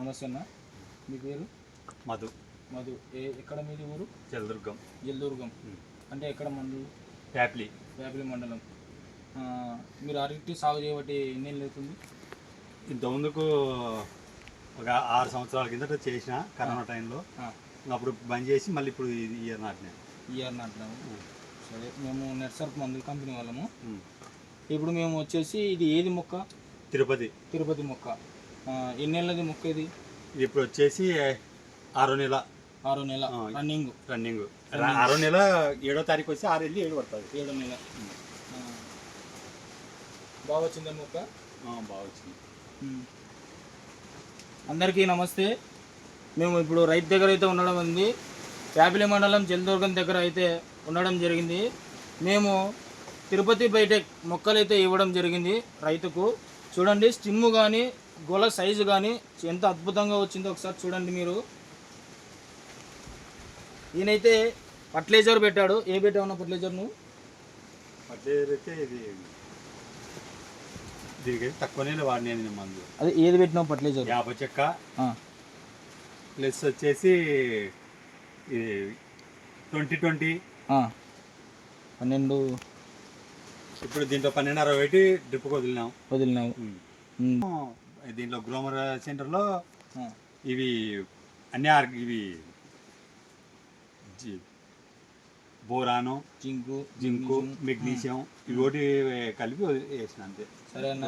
నమస్తే అన్న మీ పేరు? మధు. మధు. ఏ ఎక్కడ మీది ఊరు? జలదుర్గం. జిల్దుర్గం. అంటే ఎక్కడ మండలం? ప్యాప్లీ. వేపలి మండలం. మీరు అరటి సాగు చేయబట్టి ఎన్ని ఏళ్ళు అవుతుంది? ఇంతకుముందుకు ఒక ఆరు సంవత్సరాల కిందట చేసిన కరోనా టైంలో. అప్పుడు బంద్ చేసి మళ్ళీ ఇప్పుడు ఇయర్ నాటిన. ఇయర్ నాటినాము. సరే మేము నెట్సర్ప్ మందుల కంపెనీ వాళ్ళము. ఇప్పుడు మేము వచ్చేసి ఇది ఏది మొక్క? తిరుపతి. తిరుపతి మొక్క. ఎన్నేళ్ళది మొక్క ఇది ఇప్పుడు వచ్చేసి ఆరో నెల. ఆరో నెల. రన్నింగ్. రన్నింగ్. ఆరో నెల ఏడో తారీఖు వచ్చి ఆరు వెళ్ళి ఏడు పడుతుంది. ఏడో నెల. బాగా వచ్చిందా మొక్క? బాగా వచ్చింది. అందరికీ నమస్తే. మేము ఇప్పుడు రైతు దగ్గర అయితే ఉండడం ఉంది. యాపిలి మండలం జలదుర్గం దగ్గర అయితే ఉండడం జరిగింది. మేము తిరుపతి బయటెక్ మొక్కలు అయితే ఇవ్వడం జరిగింది రైతుకు. చూడండి స్టిమ్ కానీ గొల సైజు కానీ ఎంత అద్భుతంగా వచ్చిందో ఒకసారి చూడండి మీరు. ఈయనైతే ఫర్టిలైజర్ పెట్టాడు. ఏ పెట్టావు ఫర్టిలైజర్ నువ్వు? అట్లే అయితే ఇది దీనికి తక్కువ నీళ్ళు వాడినాను నేను మందు. అదే ఏది పెట్టినావు ఫర్టిలైజర్? యాప చెక్క. ప్లస్ వచ్చేసి ఇది ట్వంటీ ట్వంటీ. పన్నెండు. ఇప్పుడు దీంట్లో పన్నెండున్నర పెట్టి డ్రిప్కి వదిలినాం వదిలినావు. ఉమ్. దీంట్లో గ్రోమర్ సెంటర్లో. ఇవి అన్ని ఇవి బోరాను జింకు జింకు మెగ్నీషియం ఇవి ఒకటి కలిపి వేసిన అంతే. సరే అన్న.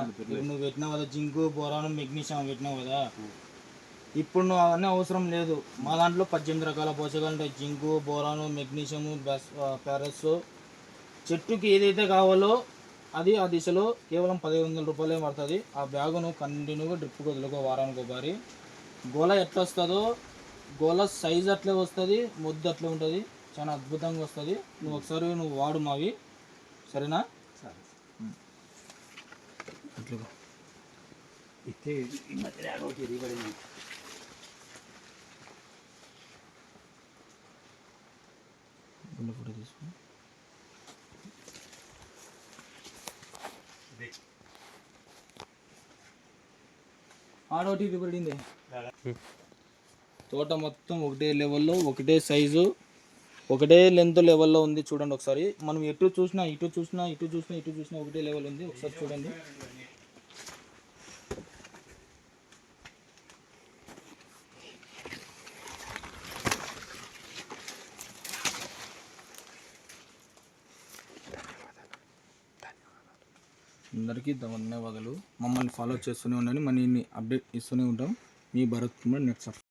నువ్వు పెట్టినావు కదా జింకు బోరాను మెగ్నీషియం పెట్టినావు కదా. ఇప్పుడు నువ్వు అవన్నీ అవసరం లేదు. మా దాంట్లో పద్దెనిమిది రకాల పోషకాలు ఉంటాయి. జింకు బోరాను మెగ్నీషియము బెస్ ప్యారస్ చెట్టుకి ఏదైతే కావాలో అది ఆ దిశలో కేవలం పదిహేను వందల రూపాయలే పడుతుంది. ఆ బ్యాగును కంటిన్యూగా డ్రిప్కి వదులుకో వారానికి ఒకసారి. గోల ఎట్లా వస్తుందో గోల సైజ్ అట్లే వస్తుంది ముద్దు అట్లే ఉంటుంది. చాలా అద్భుతంగా వస్తుంది. నువ్వు ఒకసారి నువ్వు వాడు మావి. సరేనా? సరే. అట్లా ఆడోటి ఇది పడింది తోట మొత్తం ఒకటే లెవెల్లో ఒకటే సైజు ఒకటే లెంత్ లెవెల్లో ఉంది చూడండి ఒకసారి. మనం ఎటు చూసినా ఇటు చూసినా ఇటు చూసినా ఇటు చూసినా ఒకటే లెవెల్ ఉంది. ఒకసారి చూడండి. అందరికీ ధన్యవాదాలు. మమ్మల్ని ఫాలో చేస్తూనే ఉండండి. మన అప్డేట్ ఇస్తూనే ఉంటాం. మీ భరత్ కుమార్ నెక్స్ట్